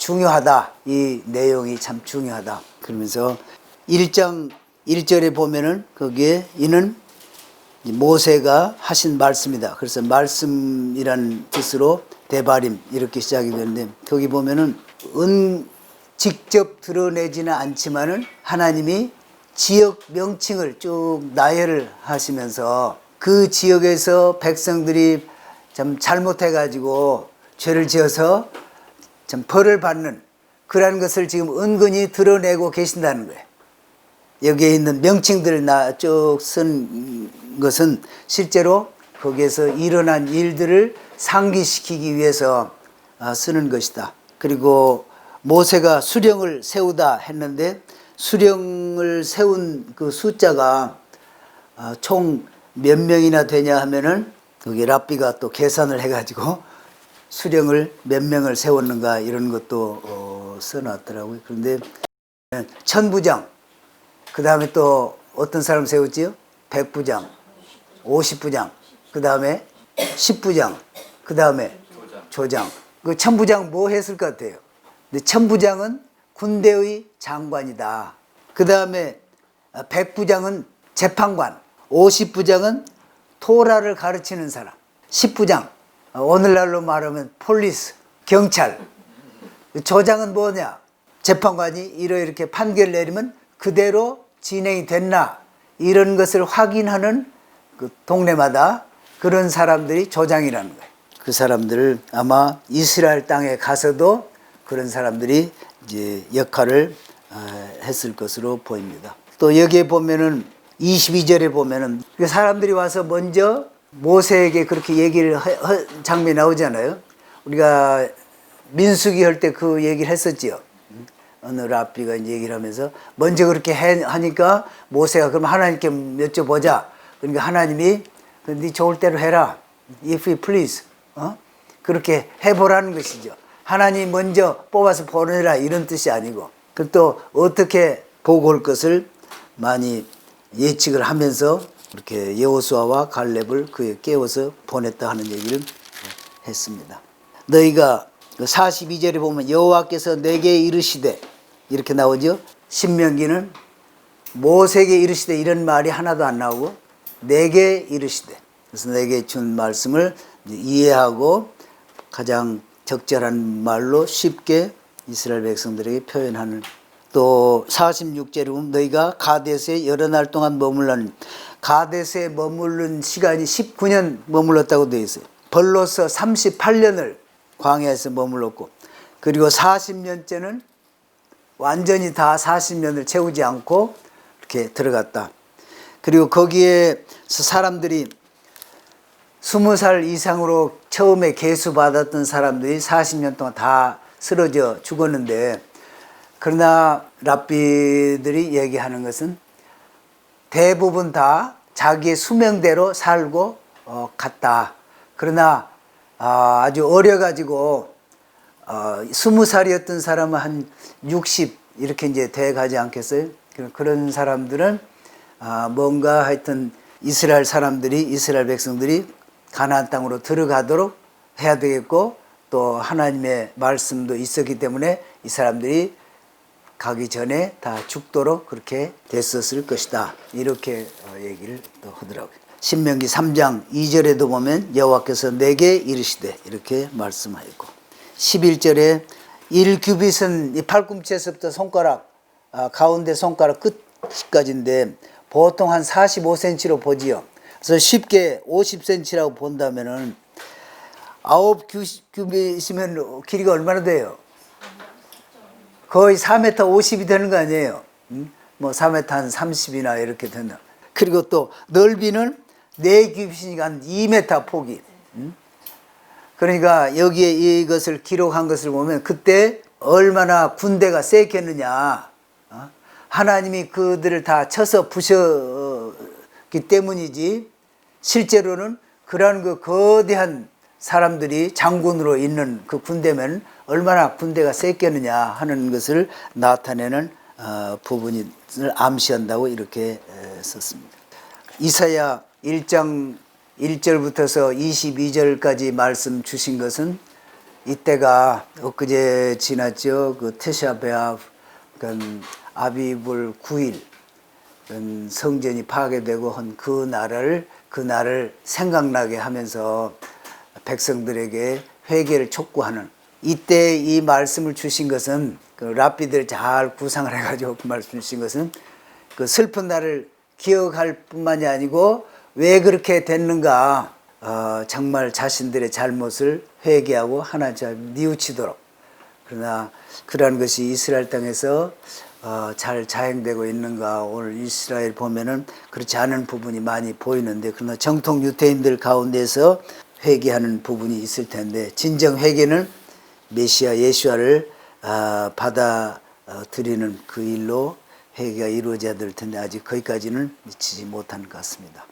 중요하다. 이 내용이 참 중요하다. 그러면서 1장 1절에 보면은 거기에 이는 모세가 하신 말씀이다. 그래서 말씀이란 뜻으로 대바림 이렇게 시작이 되는데 거기 보면은 은 직접 드러내지는 않지만은 하나님이 지역 명칭을 쭉 나열을 하시면서 그 지역에서 백성들이 참 잘못해 가지고 죄를 지어서 참 벌을 받는 그러한 것을 지금 은근히 드러내고 계신다는 거예요. 여기에 있는 명칭들을 쭉쓴 것은 실제로 거기에서 일어난 일들을 상기시키기 위해서 아, 쓰는 것이다. 그리고 모세가 수령을 세우다 했는데 수령을 세운 그 숫자가 아, 총몇 명이나 되냐 하면은 거기 랍비가 또 계산을 해가지고 수령을 몇 명을 세웠는가 이런 것도 어, 써놨더라고요. 그런데 천부장 그 다음에 또 어떤 사람 세웠지요? 백부장, 오십부장, 그 다음에 십부장, 그 다음에 조장. 그 천부장 뭐 했을 것 같아요? 근데 천부장은 군대의 장관이다. 그 다음에 백부장은 재판관, 오십부장은 토라를 가르치는 사람, 십부장, 오늘날로 말하면 폴리스, 경찰, 조장은 뭐냐? 재판관이 이렇게 판결 내리면 그대로 진행이 됐나 이런 것을 확인하는 그 동네마다 그런 사람들이 조장이라는 거예요. 그 사람들을 아마 이스라엘 땅에 가서도 그런 사람들이 이제 역할을 어, 했을 것으로 보입니다. 또 여기에 보면은 22절에 보면은 그 사람들이 와서 먼저 모세에게 그렇게 얘기를 하- 하- 장면이 나오잖아요. 우리가 민수기 할 때 그 얘기를 했었지요. 어느 랍비가 얘기를 하면서 먼저 그렇게 해- 하니까 모세가 그럼 하나님께 여쭤보자. 그러니까 하나님이 네 좋을 대로 해라. If you please. 어? 그렇게 해보라는 것이죠. 하나님 먼저 뽑아서 보내라 이런 뜻이 아니고 그 또 어떻게 보고 올 것을 많이 예측을 하면서 이렇게 여호수아와 갈렙을 그에 깨워서 보냈다 하는 얘기를 했습니다. 너희가 그 42절에 보면 여호와께서 내게 이르시되 이렇게 나오죠. 신명기는 모세에게 이르시되 이런 말이 하나도 안 나오고 내게 이르시되 그래서 내게 준 말씀을 이해하고 가장 적절한 말로 쉽게 이스라엘 백성들에게 표현하는 또 46절에 보면 너희가 가데스에 여러 날 동안 머물라는 가데스에 머무른 시간이 19년 머물렀다고 되어 있어요. 벌로서 38년을 광야에서 머물렀고 그리고 40년째는 완전히 다 40년을 채우지 않고 이렇게 들어갔다. 그리고 거기에 사람들이 스무 살 이상으로 처음에 개수 받았던 사람들이 40년 동안 다 쓰러져 죽었는데 그러나 랍비들이 얘기하는 것은 대부분 다 자기의 수명대로 살고 어, 갔다. 그러나 아, 아주 어려가지고 어, 스무 살이었던 사람은 한 60 이렇게 이제 돼 가지 않겠어요? 그- 그런 사람들은 아, 뭔가 하여튼 이스라엘 사람들이 이스라엘 백성들이 가나안 땅으로 들어가도록 해야 되겠고 또 하나님의 말씀도 있었기 때문에 이 사람들이 가기 전에 다 죽도록 그렇게 됐었을 것이다. 이렇게 어, 얘기를 또 하더라고요. 신명기 3장 2절에도 보면 여호와께서 내게 이르시되 이렇게 말씀하였고 11절에 1규빗은 이 팔꿈치에서부터 손가락 아, 가운데 손가락 끝까지인데 보통 한 45cm로 보지요. 그래서 쉽게 50cm라고 본다면은 아홉 규- 규빗이면 길이가 얼마나 돼요? 거의 4m 50이 되는 거 아니에요? 음? 뭐 4m 한 30이나 이렇게 된다. 그리고 또 넓이는 4규빗이니까 한 2m 폭이. 음? 그러니까 여기에 이것을 기록한 것을 보면 그때 얼마나 군대가 세겠느냐. 어? 하나님이 그들을 다 쳐서 부셨기 때문이지 실제로는 그러한 그 거대한 사람들이 장군으로 있는 그 군대면 얼마나 군대가 셌겠느냐 하는 것을 나타내는 어, 부분을 암시한다고 이렇게 에, 썼습니다. 이사야 1장 1절부터서 22절까지 말씀 주신 것은 이때가 엊그제 지났죠. 그 테샤베아 그 아비불 9일 그 성전이 파괴되고 한 그 날을 그 날을 생각나게 하면서 백성들에게 회개를 촉구하는 이때 이 말씀을 주신 것은 그 랍비들 잘 구상을 해가지고 그 말씀 주신 것은 그 슬픈 날을 기억할 뿐만이 아니고 왜 그렇게 됐는가 어, 정말 자신들의 잘못을 회개하고 하나님 뉘우치도록. 그러나 그러한 것이 이스라엘 땅에서 어, 잘 자행되고 있는가 오늘 이스라엘 보면은 그렇지 않은 부분이 많이 보이는데 그러나 정통 유태인들 가운데서 회개하는 부분이 있을 텐데 진정 회개는 메시아 예수아를 아, 받아 어, 그 일로 회개가 이루어져야 될 텐데 아직 거기까지는 미치지 못한 것 같습니다.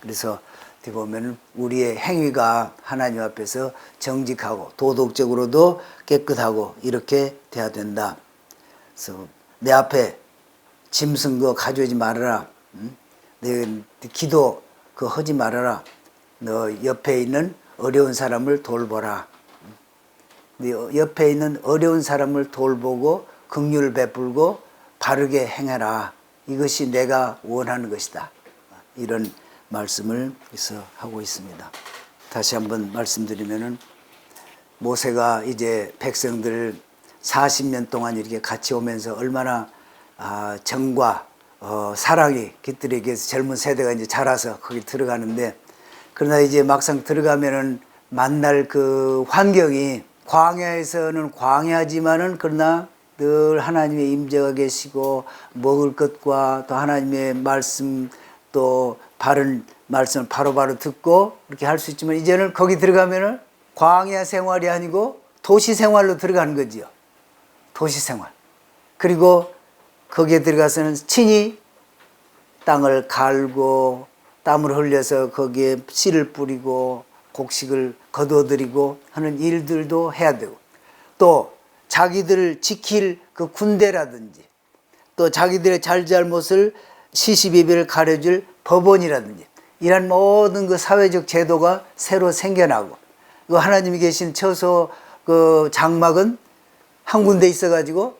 그래서 어떻게 보면 우리의 행위가 하나님 앞에서 정직하고 도덕적으로도 깨끗하고 이렇게 돼야 된다. 그래서 내 앞에 짐승 거 가져오지 말아라. 응? 내, 내 기도 그거 하지 말아라. 너 옆에 있는 어려운 사람을 돌보라. 네 옆에 있는 어려운 사람을 돌보고 긍휼을 베풀고 바르게 행해라. 이것이 내가 원하는 것이다. 이런 말씀을 여기서 하고 있습니다. 다시 한번 말씀드리면은 모세가 이제 백성들 40년 동안 이렇게 같이 오면서 얼마나 아, 정과 어, 사랑이 그들에게 젊은 세대가 이제 자라서 거기 들어가는데 그러나 이제 막상 들어가면은 만날 그 환경이 광야에서는 광야지만은 그러나 늘 하나님의 임재가 계시고 먹을 것과 또 하나님의 말씀 또 바른 말씀을 바로 바로 듣고 이렇게 할 수 있지만 이제는 거기 들어가면은 광야 생활이 아니고 도시 생활로 들어가는 거지요. 도시 생활. 그리고 거기에 들어가서는 친히 땅을 갈고 땀을 흘려서 거기에 씨를 뿌리고 곡식을 거두어들이고 하는 일들도 해야 되고 또 자기들을 지킬 그 군대라든지 또 자기들의 잘잘못을 시시비비를 가려줄 법원이라든지 이런 모든 그 사회적 제도가 새로 생겨나고 그 하나님이 계신 처소 그 장막은 한 군데 있어가지고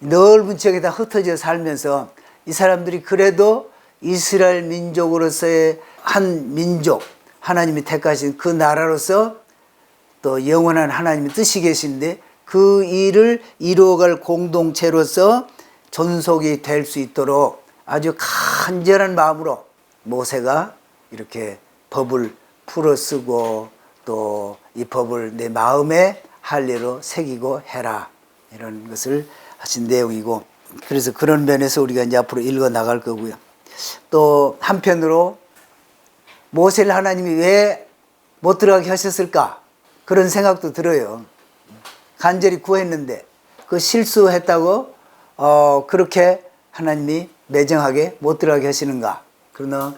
넓은 지역에 다 흩어져 살면서 이 사람들이 그래도 이스라엘 민족으로서의 한 민족, 하나님이 택하신 그 나라로서 또 영원한 하나님의 뜻이 계신데 그 일을 이루어갈 공동체로서 존속이 될 수 있도록 아주 간절한 마음으로 모세가 이렇게 법을 풀어 쓰고 또 이 법을 내 마음에 할례로 새기고 해라 이런 것을 하신 내용이고 그래서 그런 면에서 우리가 이제 앞으로 읽어 나갈 거고요. 또 한편으로 모세를 하나님이 왜 못 들어가게 하셨을까 그런 생각도 들어요. 간절히 구했는데 그 실수했다고 어 그렇게 하나님이 매정하게 못 들어가게 하시는가? 그러나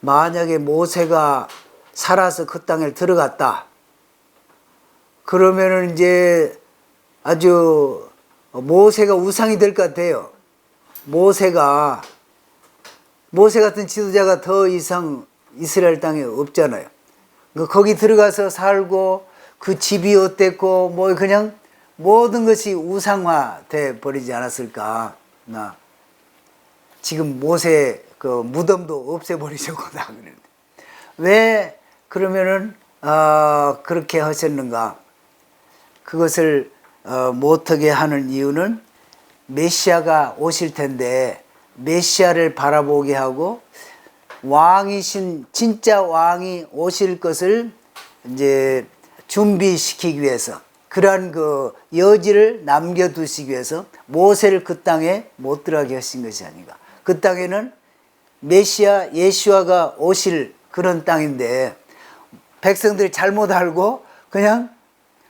만약에 모세가 살아서 그 땅에 들어갔다. 그러면은 이제 아주 모세가 우상이 될 것 같아요. 모세가 모세 같은 지도자가 더 이상 이스라엘 땅에 없잖아요. 그 거기 들어가서 살고 그 집이 어땠고 뭐 그냥 모든 것이 우상화돼 버리지 않았을까. 나 지금 모세 그 무덤도 없애버리셨고 나 그러는데 왜 그러면은 어, 그렇게 하셨는가? 그것을 어, 못하게 하는 이유는 메시아가 오실 텐데 메시아를 바라보게 하고 왕이신 진짜 왕이 오실 것을 이제 준비시키기 위해서 그러한 그 여지를 남겨두시기 위해서 모세를 그 땅에 못 들어가게 하신 것이 아닌가. 그 땅에는 메시아 예수아가 오실 그런 땅인데 백성들이 잘못 알고 그냥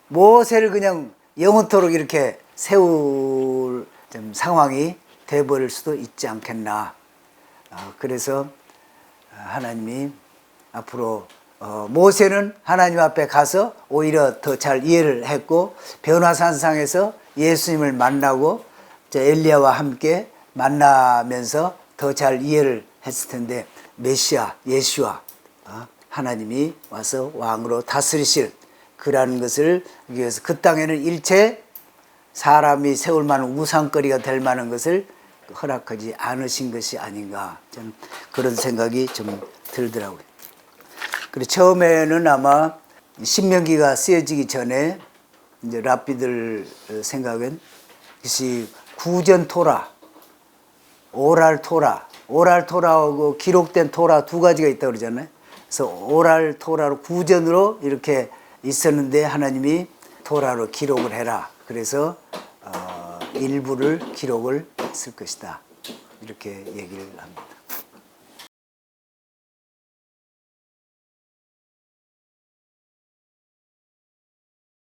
모세를 그냥 영원토록 이렇게 세울 좀 상황이 돼버릴 수도 있지 않겠나. 어, 그래서 하나님이 앞으로 어, 모세는 하나님 앞에 가서 오히려 더 잘 이해를 했고 변화산상에서 예수님을 만나고 엘리야와 함께 만나면서 더 잘 이해를 했을 텐데 메시아 예수와 어, 하나님이 와서 왕으로 다스리실 그라는 것을 위해서 그 땅에는 일체 사람이 세울 만한 우상거리가 될 만한 것을 허락하지 않으신 것이 아닌가 저는 그런 생각이 좀 들더라고요. 그리고 처음에는 아마 신명기가 쓰여지기 전에 이제 랍비들 생각은 이것이 구전 토라, 오랄 토라, 오랄 토라하고 기록된 토라 두 가지가 있다고 그러잖아요. 그래서 오랄 토라로 구전으로 이렇게 있었는데 하나님이 토라로 기록을 해라. 그래서 어, 일부를 기록을 했을 것이다. 이렇게 얘기를 합니다.